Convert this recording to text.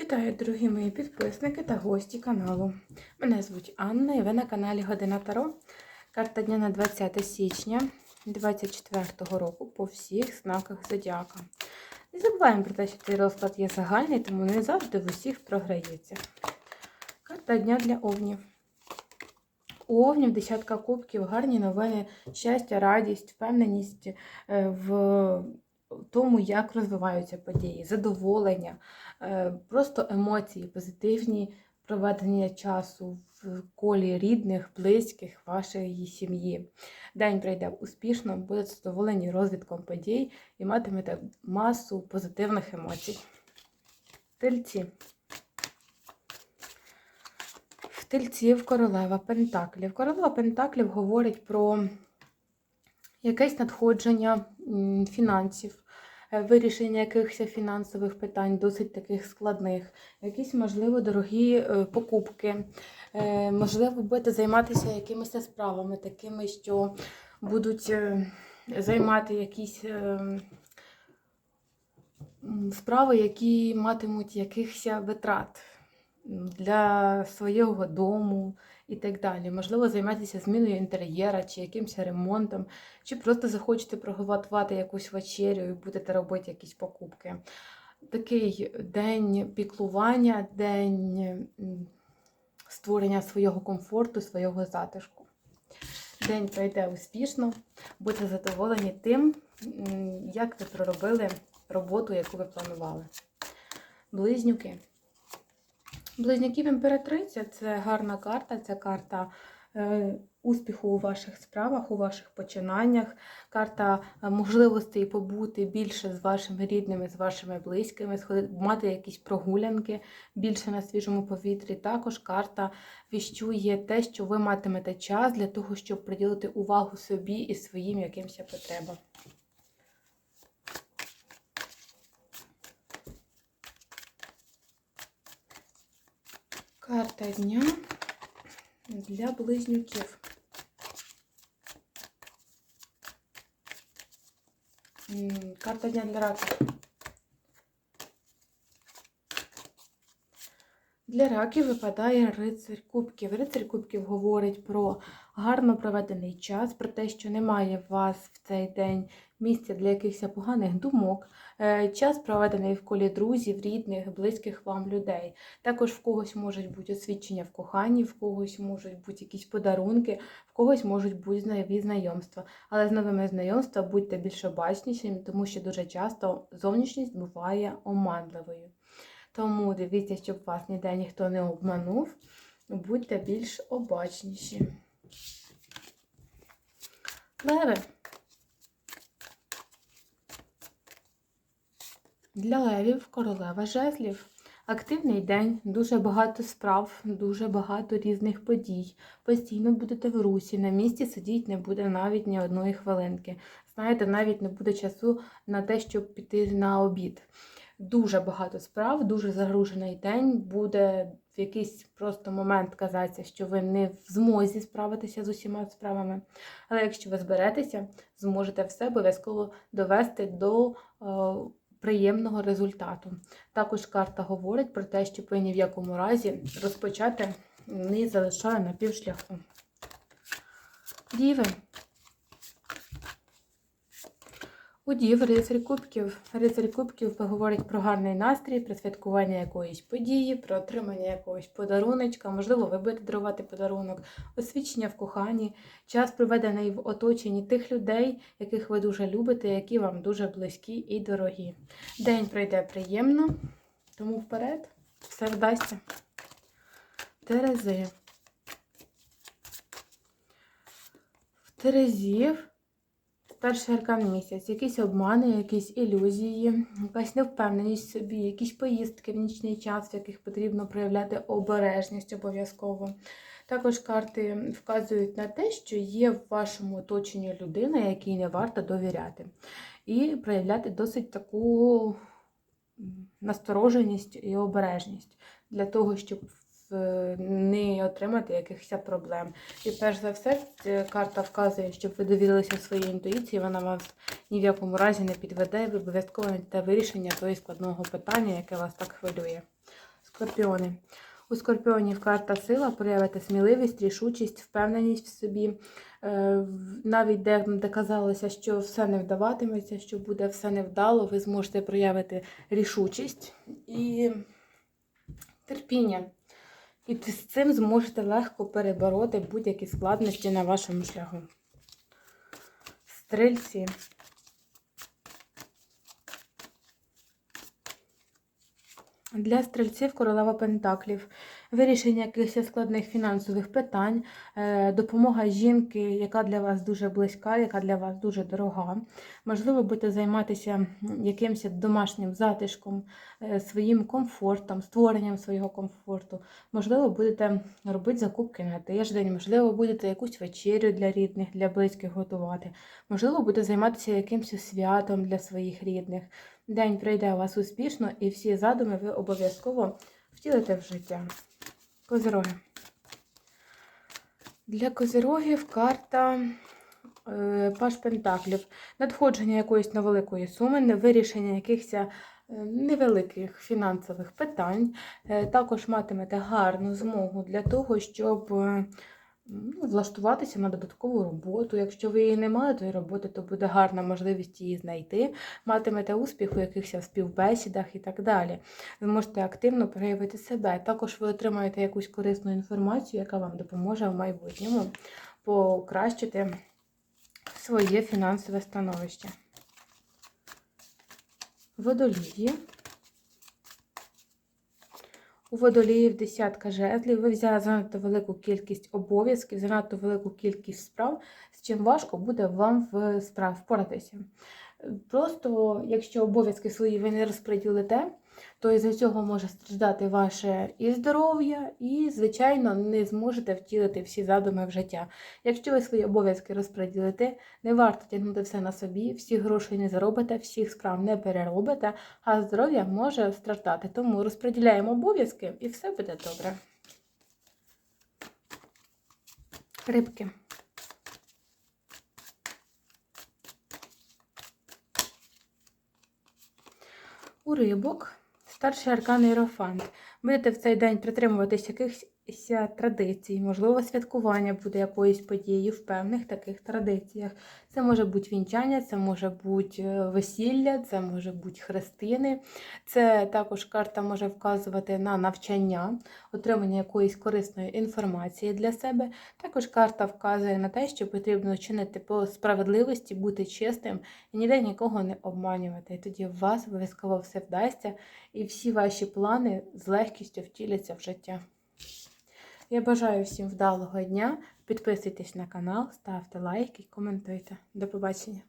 Вітаю, дорогі мої підписники та гості каналу. Мене звуть Анна і ви на каналі Година Таро. Карта дня на 20 січня 2024 року по всіх знаках Зодіака. Не забуваємо про те, що цей розклад є загальний, тому не завжди в усіх програється. Карта дня для овнів. У овнів десятка кубків, гарні новини, щастя, радість, впевненість е, в тому, як розвиваються події, задоволення, е, просто емоції, позитивні проведення часу в колі рідних, близьких, вашої сім'ї. День пройде успішно, будете задоволені розвитком подій і матимете масу позитивних емоцій. Тельці. В тельців королева Пентаклів. Королева Пентаклів говорить про якесь надходження фінансів, е, вирішення якихось фінансових питань, досить таких складних, якісь, можливо, дорогі е, покупки. Е, Можливо, будете займатися якимись справами, такими, що будуть займати якісь справи, які матимуть якихось витрат для свого дому і так далі. Можливо, займатися зміною інтер'єра чи якимось ремонтом, чи просто захочете приготувати якусь вечерю і будете робити якісь покупки. Такий день піклування, день створення свого комфорту, свого затишку. День пройде успішно, будьте задоволені тим, як ви проробили роботу, яку ви планували. Близнюки. Близнюків імператриця це гарна карта, це карта е, успіху у ваших справах, у ваших починаннях, карта е, можливостей побути більше з вашими рідними, з вашими близькими, мати якісь прогулянки більше на свіжому повітрі. Також карта віщує те, що ви матимете час для того, щоб приділити увагу собі і своїм якимось потребам. Карта дня для близнюків. Карта дня для раків. Для раків випадає рицарь кубків. Рицарь кубків говорить про гарно проведений час, про те, що немає в вас в цей день місця для якихось поганих думок. Е, Час проведений в колі друзів, рідних, близьких вам людей. Також в когось можуть бути освідчення в коханні, в когось можуть бути якісь подарунки, в когось можуть бути нові знайомства. Але з новими знайомствами будьте більш обачнішими, тому що дуже часто зовнішність буває оманливою. Тому дивіться, щоб вас ніде ніхто не обманув. Будьте більш обачніші. Леви. Для левів королева жезлів. Активний день, дуже багато справ, дуже багато різних подій. Постійно будете в русі, на місці сидіть не буде навіть ні одної хвилинки. Знаєте, навіть не буде часу на те, щоб піти на обід. Дуже багато справ, дуже загружений день. Буде в якийсь просто момент казатися, що ви не в змозі справитися з усіма справами. Але якщо ви зберетеся, зможете все обов'язково довести до е, приємного результату. Також карта говорить про те, що ви ні в якому разі розпочати не залишає на півшляху. Діви. У Дів рицарь кубків. Рицарь кубків говорить про гарний настрій, про святкування якоїсь події, про отримання якогось подаруночка. Можливо, ви будете дарувати подарунок, освічення в коханні, час проведений в оточенні тих людей, яких ви дуже любите, які вам дуже близькі і дорогі. День пройде приємно, тому вперед все вдасться. Терези. В Терезів Перший аркан місяць, якісь обмани, якісь ілюзії, якась невпевненість в собі, якісь поїздки в нічний час, в яких потрібно проявляти обережність обов'язково. Також карти вказують на те, що є в вашому оточенні людина, якій не варто довіряти, і проявляти досить таку настороженість і обережність для того, щоб не отримати якихось проблем. І перш за все, ця карта вказує, щоб ви довірилися своїй інтуїції, вона вас ні в якому разі не підведе, ви обов'язково знайдете вирішення того складного питання, яке вас так хвилює. Скорпіони. У скорпіонів карта сила, проявити сміливість, рішучість, впевненість в собі. Е, Навіть де, де казалося, що все не вдаватиметься, що буде все невдало, ви зможете проявити рішучість і терпіння. І з цим зможете легко перебороти будь-які складності на вашому шляху. Стрільці. Для стрільців королева Пентаклів, вирішення якихось складних фінансових питань, е, допомога жінки, яка для вас дуже близька, яка для вас дуже дорога. Можливо, будете займатися якимось домашнім затишком, е, своїм комфортом, створенням свого комфорту. Можливо, будете робити закупки на тиждень, можливо, будете якусь вечерю для рідних, для близьких готувати. Можливо, будете займатися якимось святом для своїх рідних. День пройде у вас успішно, і всі задуми ви обов'язково втілите в життя. Козироги. Для козирогів карта е, Паш Пентаклів. Надходження якоїсь невеликої суми, вирішення якихось е, невеликих фінансових питань. Е, Також матимете гарну змогу для того, щоб е, влаштуватися на додаткову роботу. Якщо ви її не тої роботи, то буде гарна можливість її знайти. Матимете успіх у якихось співбесідах і так далі. Ви можете активно проявити себе. Також ви отримаєте якусь корисну інформацію, яка вам допоможе в майбутньому покращити своє фінансове становище. Водолії. У водоліїв десятка жезлів. Ви взяли занадто велику кількість обов'язків, занадто велику кількість справ, з чим важко буде вам в справ впоратися. Просто, якщо обов'язки свої ви не розподілите, то із-за цього може страждати ваше і здоров'я, і, звичайно, не зможете втілити всі задуми в життя. Якщо ви свої обов'язки розподілите, не варто тягнути все на собі, всіх грошей не заробите, всіх справ не переробите, а здоров'я може страждати. Тому розподіляємо обов'язки і все буде добре. Рибки. У рибок старший аркан Іерофант. Будете в цей день притримуватись якихось традицій, можливо, святкування буде якоїсь події в певних таких традиціях. Це може бути вінчання, це може бути е, весілля, це може бути хрестини. Це також карта може вказувати на навчання, отримання якоїсь корисної інформації для себе. Також карта вказує на те, що потрібно чинити по справедливості, бути чистим і ніде нікого не обманювати. І тоді у вас обов'язково все вдасться, і всі ваші плани з легкістю втіляться в життя. Я бажаю всім вдалого дня. Підписуйтесь на канал, ставте лайки, коментуйте. До побачення!